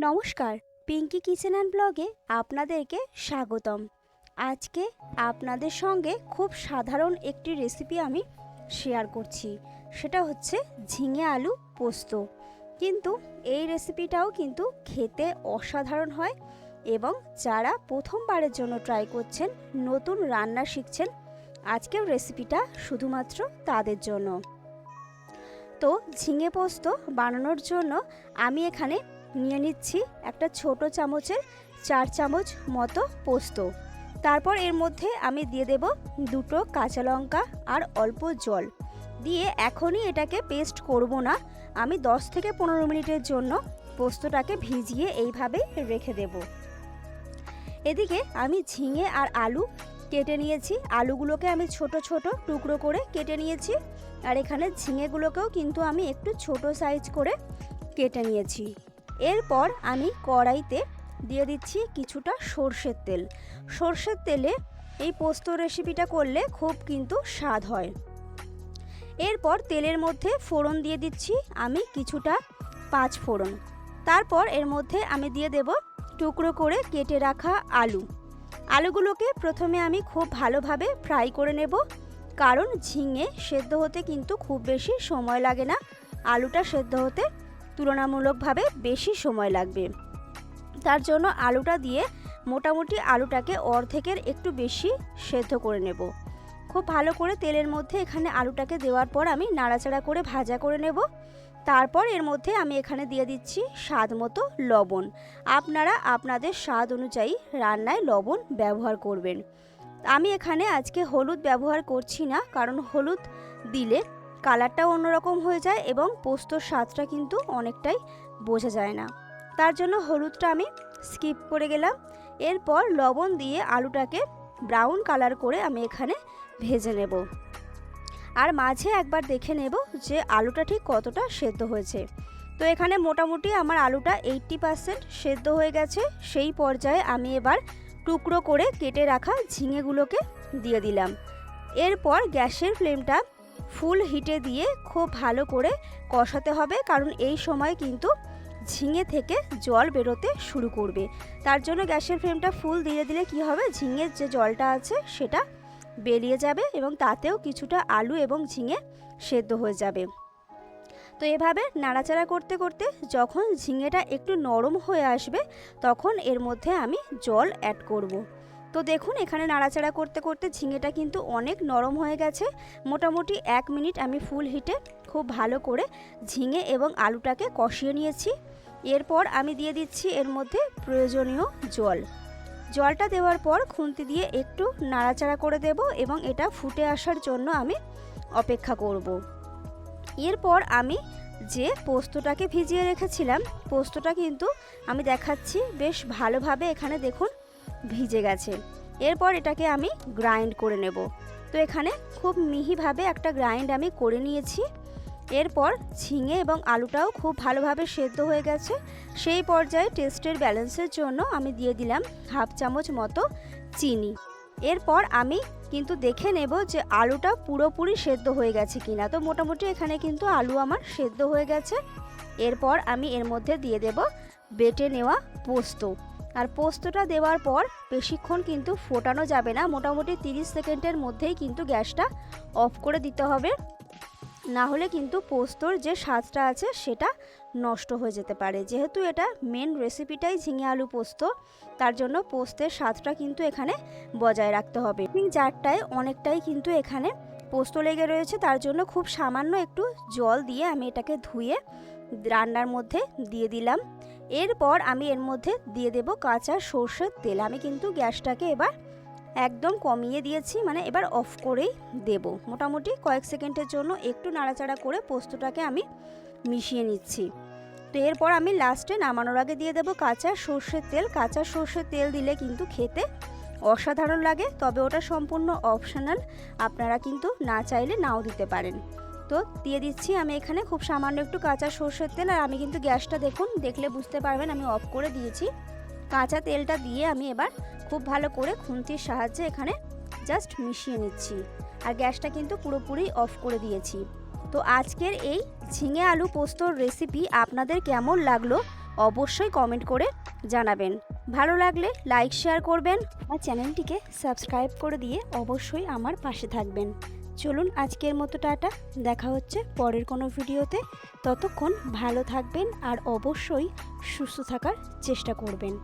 নমস্কার Pinki kitchen and ব্লগে আপনাদেরকে স্বাগতম। আজকে আপনাদের সঙ্গে খুব সাধারণ একটি রেসিপি আমি শেয়ার করছি। সেটা হচ্ছে ঝিঙে আলু পোস্ত। কিন্তু এই রেসিপিটাও কিন্তু খেতে অসাধারণ হয় এবং যারা প্রথমবারের জন্য ট্রাই করছেন, নতুন রান্না শিখছেন, আজকের রেসিপিটা শুধুমাত্র তাদের জন্য। তো ঝিঙে পোস্ত বানানোর জন্য আমি এখানে নিয়ে নিচ্ছি একটা ছোট চামচের চার চামচ মতো পোস্ত। তারপর এর মধ্যে আমি দিয়ে দেব দুটো কাঁচা লঙ্কা আর অল্প জল। দিয়ে এখনই এটাকে পেস্ট করব না। আমি 10 থেকে পনেরো মিনিটের জন্য পোস্তটাকে ভিজিয়ে এইভাবে রেখে দেব। এদিকে আমি ঝিঙে আর আলু কেটে নিয়েছি। আলুগুলোকে আমি ছোট ছোট টুকরো করে কেটে নিয়েছি। আর এখানে ঝিঙেগুলোকেও কিন্তু আমি একটু ছোট সাইজ করে কেটে নিয়েছি। এরপর আমি কড়াইতে দিয়ে দিচ্ছি কিছুটা সর্ষের তেল। সর্ষের তেলে এই পোস্ত রেসিপিটা করলে খুব কিন্তু স্বাদ হয়। এরপর তেলের মধ্যে ফোড়ন দিয়ে দিচ্ছি আমি কিছুটা পাঁচ ফোড়ন। তারপর এর মধ্যে আমি দিয়ে দেব টুকরো করে কেটে রাখা আলু। আলুগুলোকে প্রথমে আমি খুব ভালোভাবে ফ্রাই করে নেব, কারণ ঝিঙে সেদ্ধ হতে কিন্তু খুব বেশি সময় লাগে না। আলুটা সেদ্ধ হতে তুলনামূলকভাবে বেশি সময় লাগবে। তার জন্য আলুটা দিয়ে মোটামুটি আলুটাকে অর্ধেকের একটু বেশি সেদ্ধ করে নেব। খুব ভালো করে তেলের মধ্যে এখানে আলুটাকে দেওয়ার পর আমি নাড়াচাড়া করে ভাজা করে নেব। তারপর এর মধ্যে আমি এখানে দিয়ে দিচ্ছি স্বাদ মতো লবণ। আপনারা আপনাদের স্বাদ অনুযায়ী রান্নায় লবণ ব্যবহার করবেন। আমি এখানে আজকে হলুদ ব্যবহার করছি না, কারণ হলুদ দিলে কালারটাও অন্যরকম হয়ে যায় এবং পোস্তর স্বাদটা কিন্তু অনেকটাই বোঝা যায় না। তার জন্য হলুদটা আমি স্কিপ করে গেলাম। এরপর লবণ দিয়ে আলুটাকে ব্রাউন কালার করে আমি এখানে ভেজে নেব। আর মাঝে একবার দেখে নেব যে আলুটা ঠিক কতটা সেদ্ধ হয়েছে। তো এখানে মোটামুটি আমার আলুটা এইট্টি পারসেন্ট সেদ্ধ হয়ে গেছে। সেই পর্যায়ে আমি এবার টুকরো করে কেটে রাখা ঝিঙেগুলোকে দিয়ে দিলাম। এরপর গ্যাসের ফ্লেমটা ফুল হিটে দিয়ে খুব ভালো করে কষাতে হবে, কারণ এই সময় কিন্তু ঝিঙে থেকে জল বেরোতে শুরু করবে তার জন্য গ্যাসের ফ্লেমটা ফুল দিয়ে দিলে কি হবে, ঝিঙের যে জলটা আছে সেটা বেরিয়ে যাবে এবং তাতেও কিছুটা আলু এবং ঝিঙে সেদ্ধ হয়ে যাবে তো এভাবে নাড়াচাড়া করতে করতে যখন ঝিঙেটা একটু নরম হয়ে আসবে, তখন এর মধ্যে আমি জল অ্যাড করব। তো দেখুন, এখানে নাড়াচাড়া করতে করতে ঝিঙেটা কিন্তু অনেক নরম হয়ে গেছে। মোটামুটি এক মিনিট আমি ফুল হিটে খুব ভালো করে ঝিঙে এবং আলুটাকে কষিয়ে নিয়েছি। এরপর আমি দিয়ে দিচ্ছি এর মধ্যে প্রয়োজনীয় জল। জলটা দেওয়ার পর খুন্তি দিয়ে একটু নাড়াচাড়া করে দেব এবং এটা ফুটে আসার জন্য আমি অপেক্ষা করব। এরপর আমি যে পোস্তটাকে ভিজিয়ে রেখেছিলাম, পোস্তটা কিন্তু আমি দেখাচ্ছি বেশ ভালোভাবে। এখানে দেখুন ভিজে গেছে। এরপর এটাকে আমি গ্রাইন্ড করে নেব। তো এখানে খুব মিহিভাবে একটা গ্রাইন্ড আমি করে নিয়েছি। এরপর ঝিঙে এবং আলুটাও খুব ভালোভাবে সেদ্ধ হয়ে গেছে। সেই পর্যায়ে টেস্টের ব্যালেন্সের জন্য আমি দিয়ে দিলাম হাফ চামচ মতো চিনি। এরপর আমি কিন্তু দেখে নেব যে আলুটা পুরোপুরি সেদ্ধ হয়ে গেছে কিনা। তো মোটামুটি এখানে কিন্তু আলু আমার সেদ্ধ হয়ে গেছে। এরপর আমি এর মধ্যে দিয়ে দেব বেটে নেওয়া পোস্ত। আর পোস্তটা দেওয়ার পর বেশিক্ষণ কিন্তু ফোটানো যাবে না। মোটামুটি 30 সেকেন্ডের মধ্যেই কিন্তু গ্যাসটা অফ করে দিতে হবে। না হলে কিন্তু পোস্তর যে স্বাদটা আছে সেটা নষ্ট হয়ে যেতে পারে। যেহেতু এটা মেন রেসিপিটাই ঝিঙে আলু পোস্ত, তার জন্য পোস্তের স্বাদটা কিন্তু এখানে বজায় রাখতে হবে। জারটায় অনেকটাই কিন্তু এখানে পোস্ত লেগে রয়েছে, তার জন্য খুব সামান্য একটু জল দিয়ে আমি এটাকে ধুয়ে রান্নার মধ্যে দিয়ে দিলাম। এরপর আমি এর মধ্যে দিয়ে দেব কাঁচা সর্ষের তেল। আমি কিন্তু গ্যাসটাকে এবার একদম কমিয়ে দিয়েছি মানে এবার অফ করেই দেব। মোটামুটি কয়েক সেকেন্ডের জন্য একটু নাড়াচাড়া করে পোস্তটাকে আমি মিশিয়ে নিচ্ছি। তো এরপর আমি লাস্টে নামানোর আগে দিয়ে দেব কাঁচা সর্ষের তেল। কাঁচা সর্ষের তেল দিলে কিন্তু খেতে অসাধারণ লাগে, তবে ওটা সম্পূর্ণ অপশনাল। আপনারা কিন্তু না চাইলে নাও দিতে পারেন। তো দিয়ে দিচ্ছি। আমি এখানে খুব সামান্য একটু কাঁচা সর্ষের তেল আর আমি কিন্তু গ্যাসটা দেখুন, দেখলে বুঝতে পারবেন আমি অফ করে দিয়েছি। কাঁচা তেলটা দিয়ে আমি এবার খুব ভালো করে খুন্তির সাহায্যে এখানে জাস্ট মিশিয়ে নিচ্ছি। আর গ্যাসটা কিন্তু পুরোপুরি অফ করে দিয়েছি। তো আজকের এই ঝিঙে আলু পোস্তর রেসিপি আপনাদের কেমন লাগল অবশ্যই কমেন্ট করে জানাবেন। ভালো লাগলে লাইক শেয়ার করবেন। আমার চ্যানেলটিকে সাবস্ক্রাইব করে দিয়ে অবশ্যই আমার পাশে থাকবেন। চলুন আজকের মতো টাটা। দেখা হচ্ছে পরের কোনো ভিডিওতে। ততক্ষণ ভালো থাকবেন আর অবশ্যই সুস্থ থাকার চেষ্টা করবেন।